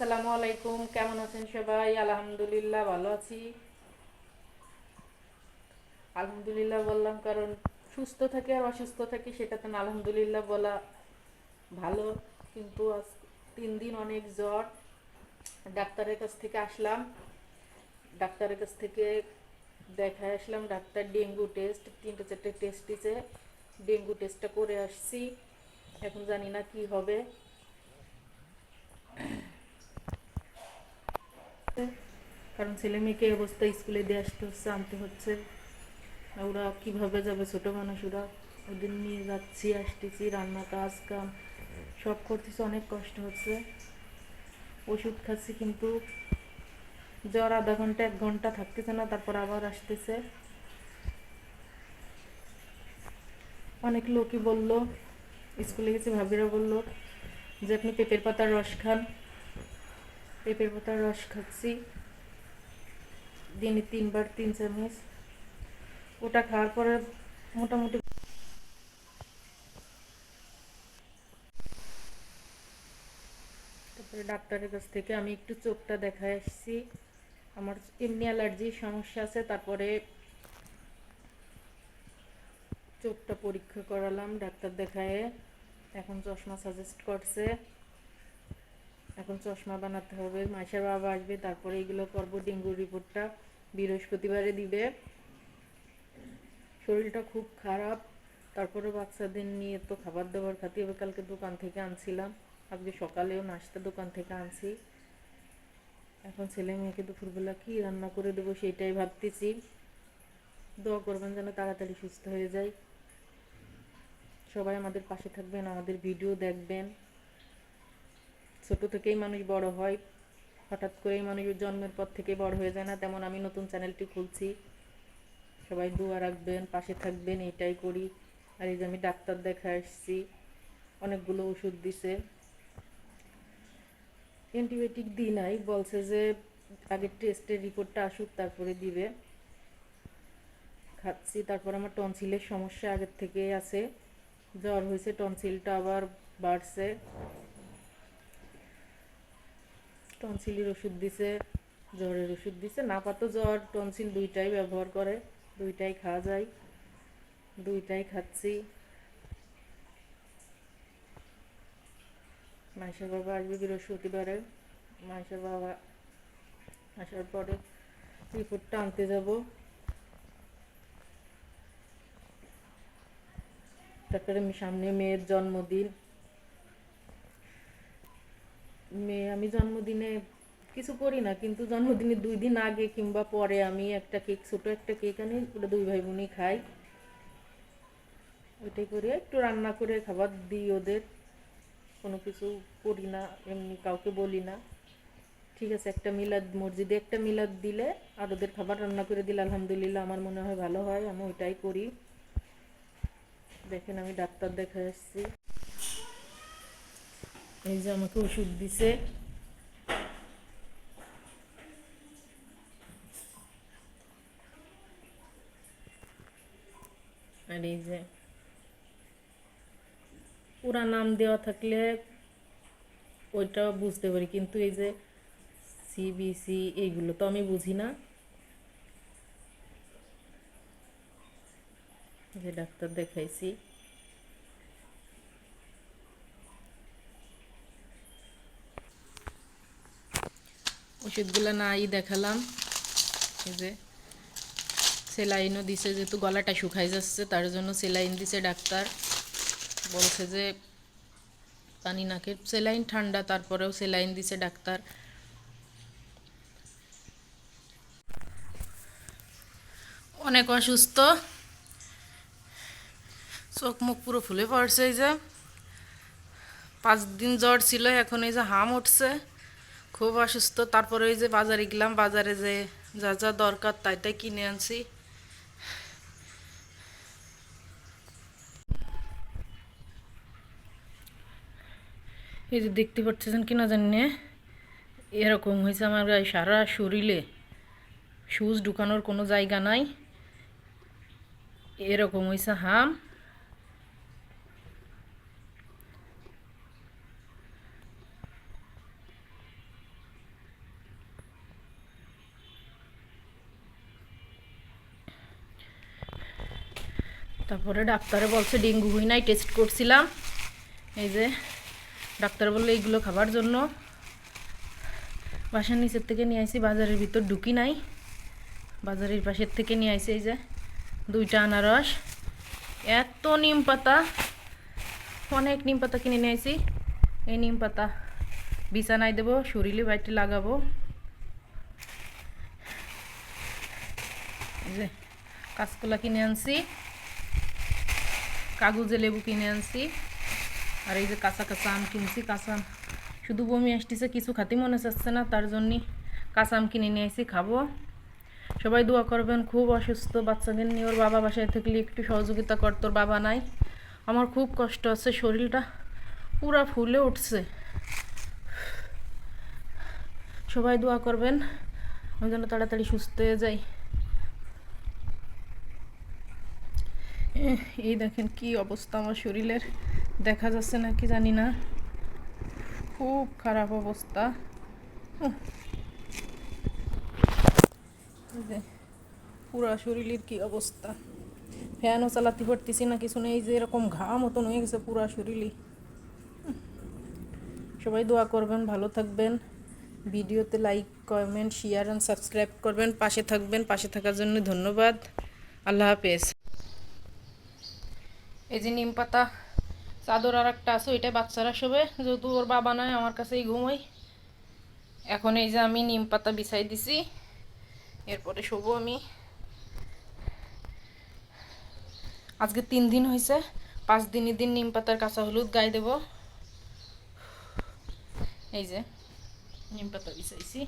আসসালামু আলাইকুম, কেমন আছেন সবাই? আলহামদুলিল্লাহ ভালো আছি। আলহামদুলিল্লাহ বললাম, কারণ সুস্থ থাকি আর অসুস্থ থাকি সেটাতে না, আলহামদুলিল্লাহ বলা ভালো। কিন্তু আজ তিন দিন অনেক জ্বর। ডাক্তারের কাছ থেকে আসলাম। ডাক্তারের কাছ থেকে দেখায় আসলাম, ডাক্তার ডেঙ্গু টেস্ট তিনটে চারটে টেস্ট দিছে। ডেঙ্গু টেস্টটা করে আসছি। এখন জানি না কি হবে। কারণ ছেলে মেয়েকে অবস্থা স্কুলে দিয়ে আসতে হচ্ছে, আনতে হচ্ছে। ওরা কীভাবে যাবে? ছোট মানুষ ওরা। ওদের নিয়ে যাচ্ছি, আসতেছি, রান্না, কাজ, কাম, সব করতেছি। অনেক কষ্ট হচ্ছে। ওষুধ খাচ্ছি কিন্তু জ্বর আধা ঘণ্টা, এক ঘণ্টা থাকতেছে না, তারপর আবার আসতেছে। অনেক লোকই বলল, স্কুলে গেছে ভাবিরা বলল যে, আপনি পেঁপের পাতার রস খান। পেঁপের পাতার রস খাচ্ছি। দিনে তিনবার, তিন চামচ। ওটা খাওয়ার পরে মোটামুটি তারপরে ডাক্তারের কাছ থেকে আমি একটু চোখটা দেখায় আসছি। আমার এমনি অ্যালার্জির সমস্যা আছে, তারপরে চোখটা পরীক্ষা করালাম, ডাক্তার দেখায়। এখন চশমা সাজেস্ট করছে। এখন চশমা বানাতে হবে মাসের বাবা আসবে, তারপরে এগুলো করব ডেঙ্গুর রিপোর্টটা বৃহস্পতিবারে দিবে। শরীরটা খুব খারাপ, তারপরে বাচ্চাদের নিয়ে তো খাবার দাবার খাতে হবে, কালকে দোকান থেকে আনছিলাম, আজকে সকালেও নাস্তা দোকান থেকে আনছি। এখন ছেলে মেয়েকে দুপুরবেলা কী রান্না করে দেবো সেটাই ভাবতেছি। দোয়া করবেন যেন তাড়াতাড়ি সুস্থ হয়ে যায়। সবাই আমাদের পাশে থাকবেন, আমাদের ভিডিও দেখবেন। ছোট থেকেই মানুষ বড় হয়, হঠাৎ করেই মানুষ জন্মের পর থেকে বড় হয়ে যায় না, তেমন আমি নতুন চ্যানেলটি খুলছি। সবাই দোয়া রাখবেন, পাশে থাকবেন, এটাই করি। আর এই যে আমি ডাক্তার দেখা এসেছি অনেকগুলো ওষুধ দিছে। অ্যান্টিবায়োটিক দিই নাই, বলছে যে আগে টেস্টের রিপোর্টটা আসুক, তারপরে দিবে। খাচ্ছি, তারপর আমার টনসিলের সমস্যা আগের থেকে আছে। জ্বর হয়েছে, টনসিলটা আবার বাড়ছে। টনসিলের ওষুধ দিছে, জ্বরের ওষুধ দিছে। না পাতো জ্বর, টনসিল দুইটাই ব্যবহার করে, দুইটাই খাওয়া যায়, দুইটাই খাচ্ছি। মাইশের বাবা আসবে বৃহস্পতিবারে। মাইশের বাবা আসার পরে রিপোর্টটা আনতে যাব। তারপরে সামনে মেয়ের জন্মদিন। মেয়ে আমি জন্মদিনে কিছু করি না, কিন্তু জন্মদিনের দুই দিন আগে কিংবা পরে আমি একটা কেক, ছোট একটা কেক আনি, ওটা দুই ভাই বোনই খাই ওইটাই করে, একটু রান্না করে খাবার দিই ওদের। কোনো কিছু করি না, এমনি কাউকে বলি না। ঠিক আছে, একটা মিলাদ, মসজিদে একটা মিলাদ দিলে আর ওদের খাবার রান্না করে দিলে আলহামদুলিল্লাহ আমার মনে হয় ভালো হয়, আমি ওইটাই করি। দেখেন, আমি ডাক্তার দেখা এসেছি এই যে আমাকে ওষুধ দিছে। আর এই যে পুরা নাম দেওয়া থাকলে ওইটা বুঝতে পারি, কিন্তু এই যে সিবিসি এইগুলো তো আমি বুঝি না। যে ডাক্তার দেখাইছি। ওষুধগুলো নাই দেখালাম। এই যে সেলাইনও দিছে, যেহেতু গলাটা শুকাই যাচ্ছে, তার জন্য সেলাইন দিছে ডাক্তার। বলছে যে পানি নাকের সেলাইন ঠান্ডা, তারপরেও সেলাইন দিছে ডাক্তার। অনেক অসুস্থ। চোখ মুখ পুরো ফুলে পড়ছে এই যে। পাঁচ দিন জ্বর ছিল, এখন এই যে হাম উঠছে। খুব অসুস্থ। তারপরে ওই যে বাজারে গেলাম, বাজারে যে যা যা দরকার তাই তাই কিনে আনছি। এই যে দেখতে পাচ্ছেন কিনা জানি না, এরকম হয়েছে আমার গায়ে সারা শরীরে। সুচ ঢুকানোর কোনো জায়গা নাই। এরকম হয়েছে হাম। তারপরে ডাক্তারে বলছে ডেঙ্গু হই নাই টেস্ট করছিলাম। এই যে ডাক্তার বলল, এইগুলো খাবার জন্য বাসার নিচের থেকে নিয়ে আইছি, বাজারের ভিতর ঢুকি নাই। বাজারের পাশের থেকে নিয়ে আইছি, এই যে দুইটা আনারস। এত নিম পাতা, অনেক নিম পাতা কিনে নিয়ে আইছি। এই নিম পাতা বিছানায় দেবো, শরীরে বাড়িতে লাগাবো। যে কাঁচকলা কিনে আনছি। কাগজে লেবু কিনে আনছি। আর এই যে কাঁচা কাঁচা আম কিনছি, কাঁচা শুধু বমি আসতেছে, কিছু খাতে মনে চাচ্ছে না, তার জন্যই কাঁচা আম কিনে নিয়ে এসেছি খাব। সবাই দোয়া করবেন, খুব অসুস্থ বাচ্চাদের নিয়ে, ওর বাবা বাসায় থাকলে একটু সহযোগিতা কর, তোর বাবা নাই। আমার খুব কষ্ট আছে শরীরটা পুরা ফুলে উঠছে। সবাই দোয়া করবেন, আমি যেন তাড়াতাড়ি সুস্থ হয়ে যাই। এই দেখেন কি অবস্থা আমার শরীরের। দেখা যাচ্ছে না কি জানি না। খুব খারাপ অবস্থা। পুরা শরীরের কি অবস্থা। ফ্যানও চালাতে পারতেছি না, কিছু নেই যে এরকম ঘা মতন হয়ে গেছে পুরা শরীরই। সবাই দোয়া করবেন, ভালো থাকবেন। ভিডিওতে like, comment share and subscribe করবেন। পাশে থাকবেন, পাশে থাকার জন্য ধন্যবাদ। আল্লাহ হাফেজ। এই যে নিম পাতা, চাদর আর একটা আছে ওইটা বাচ্চারা শোবে। যেহেতু ওর বাবা নয় আমার কাছেই ঘুমোই। এখন এই যে আমি নিম পাতা বিছাই দিছি। এরপরে শোবো আমি। আজকে তিন দিন হয়েছে পাঁচ দিনের দিন নিম পাতার কাঁচা হলুদ গায়ে দেব। এই যে, নিম পাতা বিছাইছি।